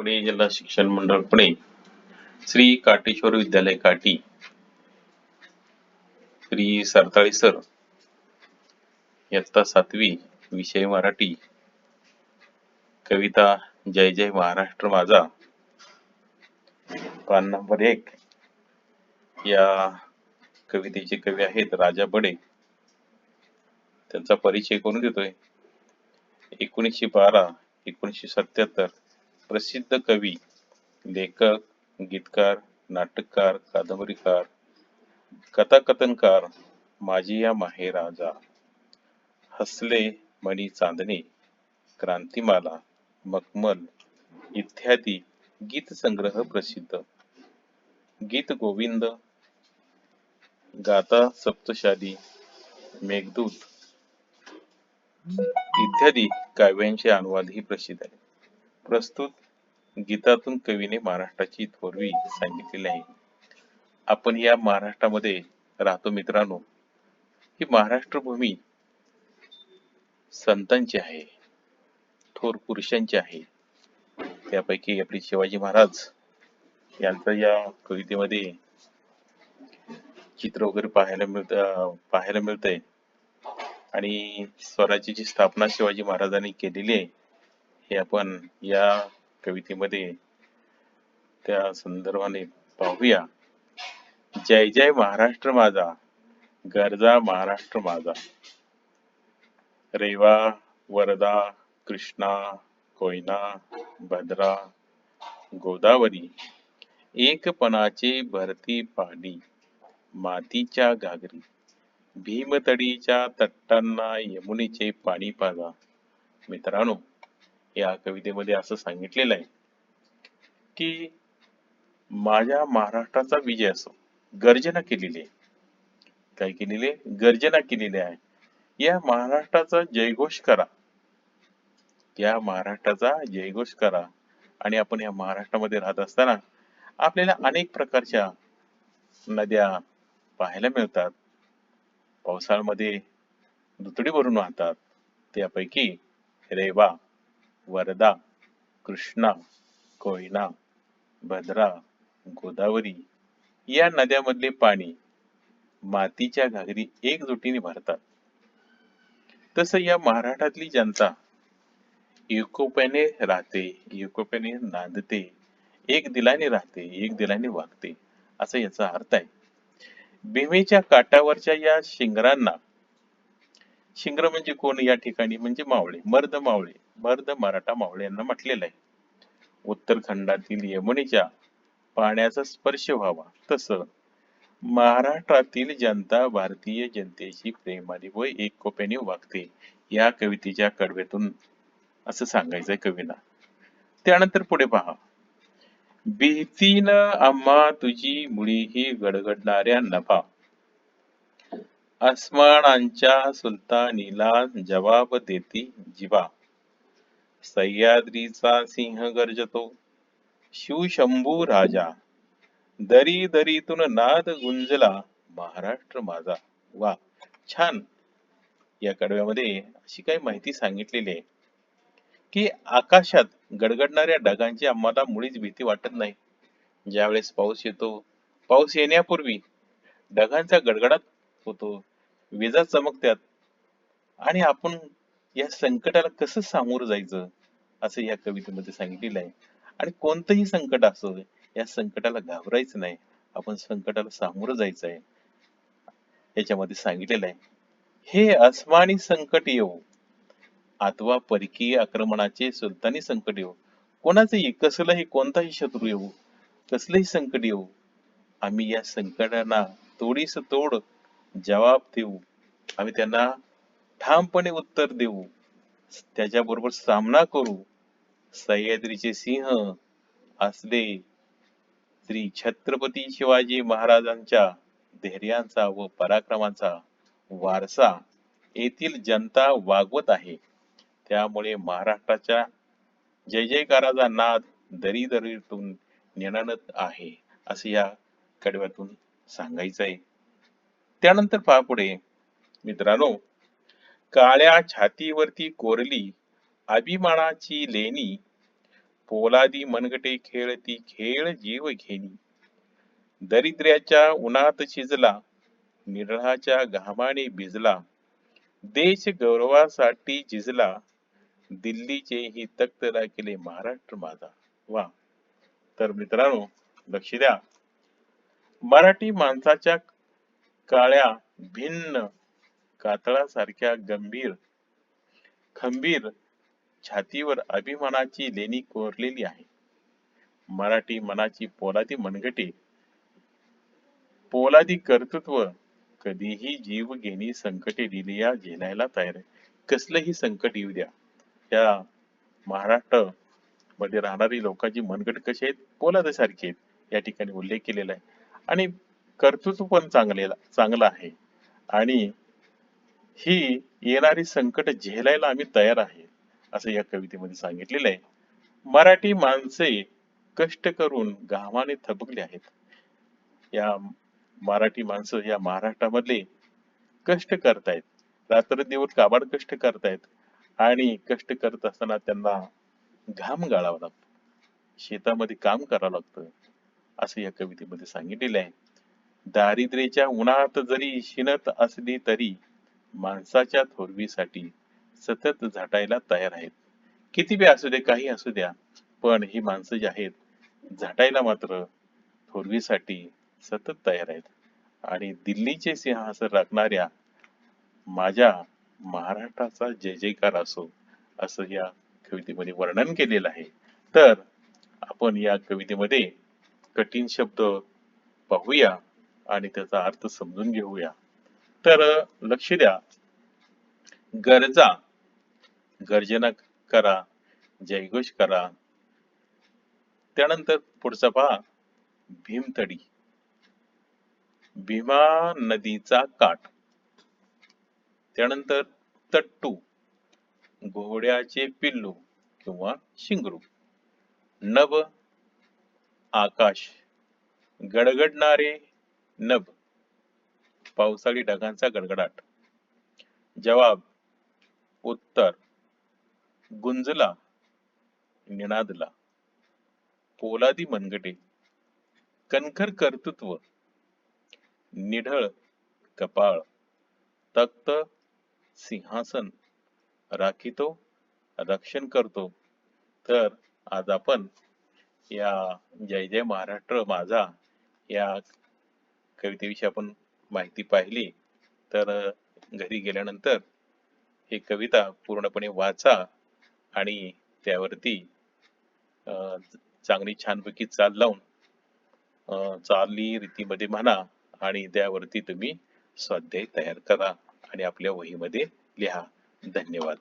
पुणे जिल्हा शिक्षण मंडळ पुणे श्री काटेश्वर विद्यालय काटी श्री सरताळी सर इयत्ता सातवी विषय मराठी. कविता जय जय महाराष्ट्र माझा. पान नंबर एक या कवितेचे कवी आहेत राजा बडे. त्यांचा परिचय करून देतोय? एकोणीसशे बारा एकोणीसशे सत्याहत्तर प्रसिद्ध कवी लेखक गीतकार नाटककार कादंबरीकार कथाकथनकार माझी या माहेराजा हसले मणी चांदणे क्रांतिमाला मखमल इत्यादी गीत संग्रह प्रसिद्ध. गीत गोविंद गाता सप्तशाली मेघदूत इत्यादी काव्यांचे अनुवादही प्रसिद्ध आहेत. प्रस्तुत गीतातून कवीने महाराष्ट्राची थोरवी सांगितलेली आहे. आपण या महाराष्ट्रामध्ये राहतो मित्रांनो. ही महाराष्ट्र भूमी संतांची आहे थोर पुरुषांची आहे. त्यापैकी आपले शिवाजी महाराज यांचा या कवितेमध्ये चित्र वगैरे पाहायला मिळत पाहायला मिळतंय. आणि स्वराज्याची स्थापना शिवाजी महाराजांनी केलेली आहे. हे आपण या कवितेमध्ये त्या संदर्भाने पाहूया. जय जय महाराष्ट्र माझा गरजा महाराष्ट्र माझा. रेवा वरदा कृष्णा कोयना भद्रा गोदावरी एकपणाचे भरती पाणी मातीच्या घागरी भीमतडीच्या तट्टांना यमुनेचे पाणी पाजा. मित्रांनो या कवितेमध्ये असं सांगितलेलं आहे की माझ्या महाराष्ट्राचा विजय असो गर्जना केलेली आहे. काय केलेली आहे? गर्जना केलेली आहे. या महाराष्ट्राचा जयघोष करा. या महाराष्ट्राचा जयघोष करा. आणि आपण या महाराष्ट्रामध्ये राहत असताना आपल्याला अनेक प्रकारच्या नद्या पाहायला मिळतात. पावसाळ्यामध्ये दुतडी भरून वाहतात. त्यापैकी रेवा वरदा कृष्णा कोयना भद्रा गोदावरी या नद्यामधले पाणी मातीच्या घागरी एकजुटीने भरतात. तस या महाराष्ट्रातली जनता एकोप्याने राहते एकोप्याने नांदते एक दिलाने राहते एक दिलाने वागते असा याचा अर्थ आहे. भीमेच्या काठावरच्या या शिंगरांना शिंगर म्हणजे कोण या ठिकाणी? म्हणजे मावळे मर्द मावळे. मर्द मराठा मावळे यांना म्हटलेलं आहे. उत्तरखंडातील यमुनेच्या पाण्याचा स्पर्श व्हावा. तस महाराष्ट्रातील जनता भारतीय जनतेशी प्रेमाने व एकोप्याने वागते या कवितेच्या कडवेतून असं सांगायचंय कवीला त्यानंतर पुढे पहा. भीतीन आम्हा तुझी मुळी ही गडगडणाऱ्या नभा. अस्मानांच्या सुलतानीला जवाब देती जिवा. सह्याद्रीचा सिंह गर्जतो. शिवशंभू राजा. दरी दरीतून नाद गुंजला महाराष्ट्र माझा. वा छान. या कडव्यामध्ये अशी काही माहिती सांगितलेली आहे. की आकाशात गडगडणाऱ्या ढगांची आम्हाला मुळीच भीती वाटत नाही. ज्यावेळेस पाऊस येतो पाऊस येण्यापूर्वी ढगांचा गडगडाट होतो. विजा चमकतात. आणि आपण या संकटाला कसं सामोरं जायचं असं या कवितेमध्ये सांगितलेलं आहे. आणि कोणतंही संकट असो या संकटाला घाबरायचं नाही. आपण संकटाला सामोरं जायचं आहे. याच्यामध्ये सांगितलेलं आहे. हे अस्मानी संकट येऊ अथवा परकीय आक्रमणाचे सुलतानी संकट येऊ कोणाचंही कसलंही कोणताही शत्रू येऊ कसलंही संकट येऊ आम्ही या संकटांना तोडीस तोड जवाब देऊ. आम्ही त्यांना ठामपणे उत्तर देऊ. त्याच्याबरोबर सामना करू. सह्याद्रीचे सिंह असले श्री छत्रपती शिवाजी महाराजांच्या धैर्यांचा व पराक्रमाचा वारसा येथील जनता वागवत आहे. त्यामुळे महाराष्ट्राच्या जय जयकाराचा नाद दरी दरीतून निणनत आहे असे या कडव्यातून सांगायचं आहे त्यानंतर पहा पुढे. मित्रांनो काळ्या छातीवरती कोरली अभिमानाची लेणी पोलादी मनगटे खेळती खेळ जीव घेणी. दरिद्र्याच्या उन्हात शिजला निरळाच्या घामाने भिजला देश गौरवासाठी झिजला दिल्लीचे ही तख्त केले महाराष्ट्र माझा. वा. तर मित्रांनो लक्ष द्या. मराठी माणसाच्या काळ्या भिन्न कातळासारख्या गंभीर खंबीर छातीवर अभिमानाची लेणी कोरलेली आहे. मराठी मनाची पोलादी मनगटे पोलादी कर्तृत्व कधीही जीव घेणी संकटे दिलिया झेलायला तयार आहे. कसलंही संकट येऊ द्या. या महाराष्ट्रमध्ये राहणारी लोकांची मनगट कशी आहेत? पोलादासारखी आहेत. या ठिकाणी उल्लेख केलेला आहे. आणि कर्तृत्व पण चांगले चांगलं आहे. आणि ही येणारी संकट झेलायला आम्ही तयार आहे असं या कवितेमध्ये सांगितलेलं आहे. मराठी माणसे कष्ट करून घामाने थबकले आहेत. या मराठी माणसं या महाराष्ट्रामधले कष्ट करतायत. रात्रदिवस काबाड कष्ट करतायत आणि कष्ट करत असताना त्यांना घाम गाळावा लागतो. शेतामध्ये काम करावं लागतं असं या कवितेमध्ये सांगितलेलं आहे. दारिद्र्याच्या उन्हात जरी शिनत असली तरी माणसाच्या थोरवीसाठी सतत झटायला तयार आहेत. किती बी असू दे काही असू द्या पण ही माणसं जी आहेत झाटायला मात्र थोरवीसाठी सतत तयार आहेत. आणि दिल्लीचे सिंहासन राखणाऱ्या माझ्या महाराष्ट्राचा जय जयकार असो असं या कवितेमध्ये वर्णन केलेलं आहे. तर आपण या कवितेमध्ये कठीण शब्द पाहूया आणि त्याचा अर्थ समजून घेऊया. तर लक्ष द्या. गरजा गर्जना करा जयघोष करा. त्यानंतर पुढचा पहा भीमतडी. भीमा नदीचा काठ. त्यानंतर तट्टू घोड्याचे पिल्लू किंवा शिंगरू. नभ आकाश. गडगडणारे नभ. पावसाळी ढगांचा गडगडाट. जवाब उत्तर गुंजला निनादला. पोलादी मनगटे कणखर कर्तृत्व निढळ कपाळ तख्त सिंहासन राखितो रक्षण करतो. तर आज आपण या जय जय महाराष्ट्र माझा या कवितेविषयी आपण माहिती पाहिली तर घरी गेल्यानंतर ही कविता पूर्णपणे वाचा आणि त्यावरती चांगली छानपैकी चाल लावून चाली रीतीमध्ये म्हणा आणि त्यावरती तुम्ही स्वाध्याय तयार करा आणि आपल्या वहीमध्ये लिहा. धन्यवाद.